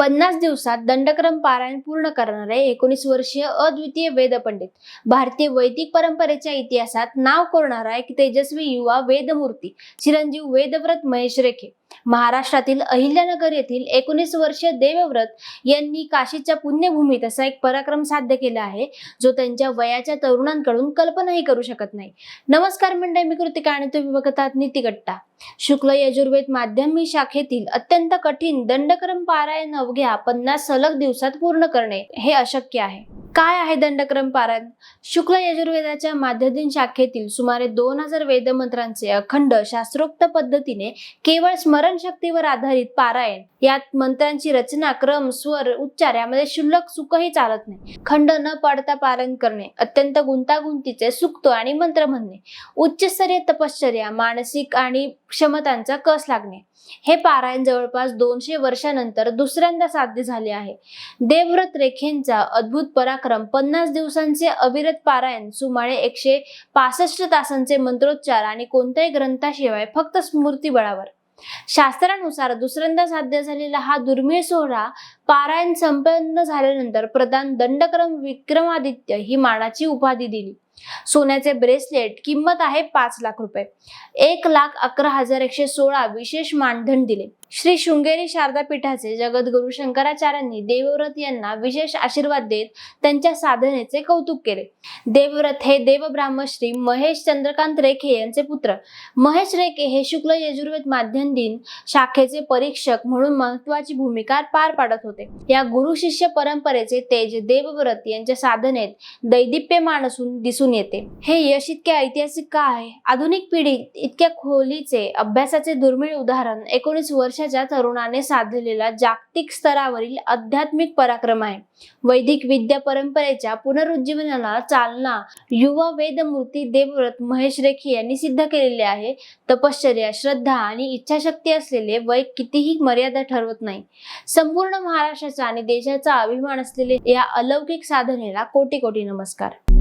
पन्नास दिवसात दंडक्रम पारायण पूर्ण करणारे एकोणीस वर्षीय अद्वितीय वेदपंडित भारतीय वैदिक परंपरेच्या इतिहासात नाव कोरणारा एक तेजस्वी युवा वेदमूर्ती. चिरंजीव वेदव्रत महेश रेखे. महाराष्ट्रातील अहिल्यानगर येथील एकोणीस वर्षीय देवव्रत यांनी काशीच्या पुण्यभूमीत असा एक पराक्रम साध्य केला आहे जो त्यांच्या वयाच्या तरुणांकडून कल्पनाही करू शकत नाही. नमस्कार मंडळी मी कृतिका आणि तुम्ही बघत आहात नीतिगट्टा. शुक्ल यजुर्वेद माध्यमिक शाखेतील अत्यंत कठीण दंडक्रम पारायण अवघ्या पन्नास सलग दिवसात पूर्ण करणे हे अशक्य आहे. काय आहे दंडक्रम पारायण शुक्ल यजुर्वेदाच्या माध्यदिन शाखेतील सुमारे दोन हजार वेदमंत्रांचे अखंड शास्त्रोक्त पद्धतीने केवळ स्मरणशक्तीवर आधारित पारायण यात मंत्रांची रचना क्रम स्वर उच्चार यामध्ये शुल्लक सुखही चालत नाही. खंड न पाडता पारायण करणे अत्यंत गुंतागुंतीचे सुक्त आणि मंत्र म्हणणे. उच्चस्तरीय तपश्चर्या मानसिक आणि क्षमतांचा कस लागणे. हे पारायण जवळपास दोनशे वर्षानंतर दुसऱ्यांदा साध्य झाले आहे. देवव्रत रेखेंचा अद्भुत पराक्रम पन्नास दिवसांचे अविरत पारायण सुमारे एकशे पासष्ट तासांचे मंत्रोच्चार आणि कोणत्याही ग्रंथाशिवाय फक्त स्मृतीबळावर. शास्त्रानुसार दुसऱ्यांदा साध्य झालेला हा दुर्मिळ सोहळा पारायण संपन्न झाल्यानंतर प्रधान दंडक्रम विक्रमादित्य ही मानाची उपाधी दिली. सोन्याचे ब्रेसलेट किंमत आहे पाच लाख रुपये. एक लाख अकरा हजार एकशे सोळा विशेष मानधन दिले. श्री शृंगेरी शारदा पीठाचे जगद्गुरु शंकराचार्यांनी देवव्रत यांना विशेष आशीर्वाद देत त्यांच्या साधनेचे कौतुक केले. देवव्रत हे देवब्राह्मश्री महेश चंद्रकांत रेखे यांचे पुत्र. महेश रेखे हे शुक्ल यजुर्वेद माध्यम दिन शाखेचे परीक्षक म्हणून महत्वाची भूमिका पार पाडत होते. या गुरु शिष्य परंपरेचे तेज देवव्रत यांच्या साधनेत दैदिप्यमान असून दिसून दिसून येते. हे यश इतके ऐतिहासिक का आहे? आधुनिक पिढीत इतक्या खोलीचे अभ्यासाचे दुर्मिळ उदाहरण एकोणीस वर्षाच्या तरुणाने साधलेला जागतिक स्तरावरील आध्यात्मिक पराक्रम आहे. वैदिक विद्या परंपरेच्या पुनरुज्जीवनाला चालना युवा वेदमूर्ती देवव्रत महेश रेखी यांनी सिद्ध केलेले आहे. तपश्चर्या श्रद्धा आणि इच्छाशक्ती असलेले वय कितीही मर्यादा ठरवत नाही. संपूर्ण महाराष्ट्राचा आणि देशाचा अभिमान असलेले या अलौकिक साधनेला कोटी कोटी नमस्कार.